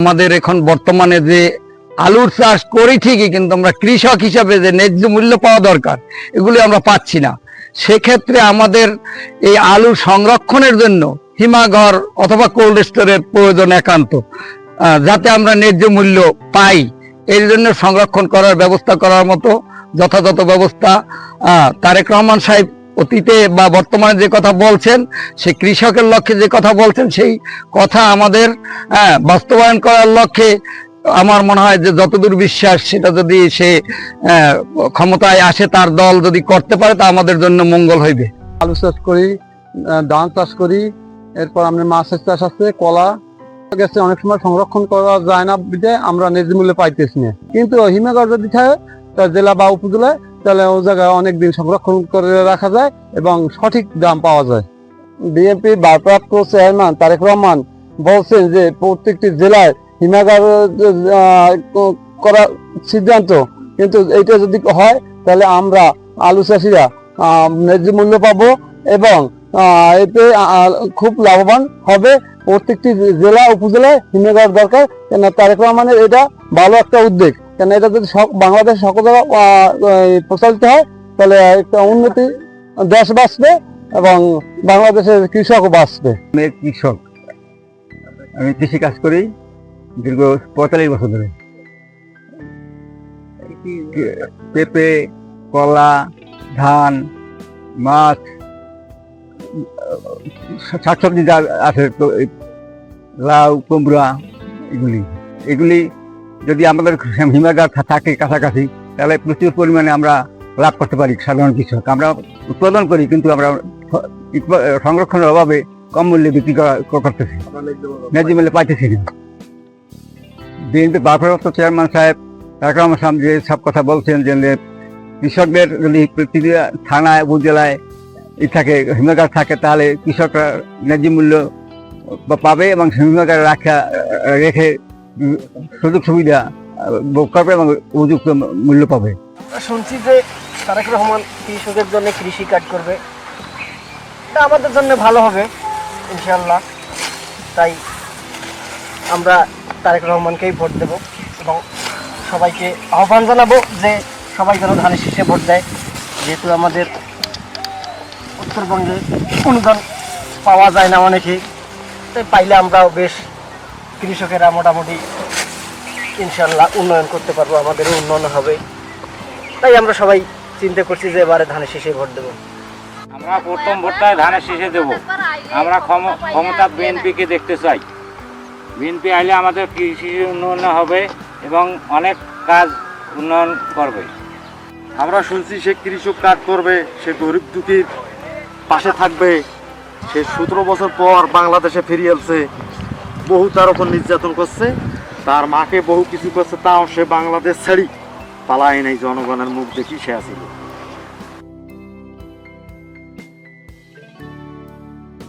আমাদের এখন বর্তমানে যে আলুর চাষ করি ঠিকই, কিন্তু আমরা কৃষক হিসাবে যে ন্যায্য মূল্য পাওয়া দরকার, এগুলি আমরা পাচ্ছি না। সেক্ষেত্রে আমাদের এই আলু সংরক্ষণের জন্য হিমাগর অথবা কোল্ড স্টোরের প্রয়োজন একান্ত যাতে আমরা ন্যায্য মূল্য পাই। এর জন্য সংরক্ষণ করার ব্যবস্থা করার মতো যথাযথ ব্যবস্থা তারেক রহমান সাহেব অতীতে বা বর্তমানে যে কথা বলছেন সে কৃষকের লক্ষ্যে যে কথা বলছেন সেই কথা আমাদের হ্যাঁ, বাস্তবায়ন করার লক্ষ্যে আমার মনে হয় যে যতদূর বিশ্বাস সেটা যদি সে আহ, ক্ষমতায় আসে তার দল যদি করতে পারে তা আমাদের জন্য মঙ্গল হইবে। আলু চাষ করি ধান চাষ করি এরপর আপনার মাছের চাষ আছে কলা গেছে অনেক সময় সংরক্ষণ করা যায় না আমরা ন্যায্য মূল্যে পাইতেছি না। কিন্তু হিমাগর যদি থাকে জেলা বা উপজেলায় তাহলে ও জায়গায় অনেক দিন সংরক্ষণ করে রাখা যায় এবং সঠিক দাম পাওয়া যায়। বিএনপি ভারপ্রাপ্ত চেয়ারম্যান তারেক রহমান বলছেন যে প্রত্যেকটি জেলায় হিমাগার করার সিদ্ধান্ত। কিন্তু এটা যদি হয়, তাহলে আমরা আলু চাষিরা ন্যায্য মূল্য পাবো এবং এতে খুব লাভবান হবে প্রত্যেকটি জেলা, উপজেলায় হিমেগার দরকার। তারেক রহমানের এটা ভালো একটা উদ্যোগ। কেন এটা যদি বাংলাদেশ সকল প্রচলিত হয়, তাহলে একটা উন্নতি দেশ বাঁচবে এবং বাংলাদেশের কৃষকও বাঁচবে। কৃষক। আমি কৃষি কাজ করি দীর্ঘ পঁয়তাল্লিশ বছর ধরে। পেঁপে, কলা, ধান, মাছ, শাকসবজি যা আছে লাউ, কুমড়া, এগুলি। এগুলি যদি আমাদের হিমাগার থাকে কাছাকাছি, তাহলে প্রচুর পরিমাণে আমরা লাভ করতে পারি সাধারণ কৃষক। আমরা উৎপাদন করি, কিন্তু আমরা সংরক্ষণের অভাবে কম মূল্যে বিক্রি করা করতেছি। ন্যায্য মূল্যে পাইতেছি না। বিএনপি ভারপ্রাপ্ত চেয়ারম্যান সাহেব তারেক রহমান যে সব কথা বলছেন যে কৃষকদের যদি প্রতিটি থানায়, উপজেলায় ই থাকে হিমাগার থাকে, তাহলে কৃষকরা ন্যায্য মূল্য পাবে এবং হিমাগার রাখা রেখে সুযোগ সুবিধা আহ, এবং উপযুক্ত মূল্য পাবে। শুনছি যে তারেক রহমান কৃষকের জন্য কৃষি কাজ করবে। এটা আমাদের জন্য ভালো হবে ইনশাল্লাহ তাই আমরা তারেক রহমানকেই ভোট দেব এবং সবাইকে আহ্বান জানাব যে সবাই যেন ধানের শীষে ভোট দেয়। যেহেতু আমাদের উত্তরবঙ্গে অনুদান পাওয়া যায় না অনেকে তাই পাইলে আমরাও বেশ কৃষকেরা মোটামুটি ইনশাল্লাহ উন্নয়ন করতে পারব আমাদেরও উন্নয়ন হবে। তাই আমরা সবাই চিন্তা করছি যে এবারে ধানের শীষে ভোট দেবো। আমরা প্রথম ভোটটায় ধানের শীষে দেব। আমরা ক্ষম- ক্ষমতা বিএনপিকে দেখতে চাই। বিএনপি আইলে আমাদের কৃষি উন্নয়ন হবে এবং অনেক কাজ উন্নয়ন করবে। আমরা শুনছি সে কৃষক কাজ করবে সে গরিব দুঃখীর পাশে থাকবে সে সতেরো বছর পর বাংলাদেশে ফিরে এলছে বহু তার ওপর নির্যাতন করছে। তার মাকে বহু কিছু করছে, তাও সে বাংলাদেশ ছাড়ি পালায় নাই জনগণের মুখ দেখি সে আসিল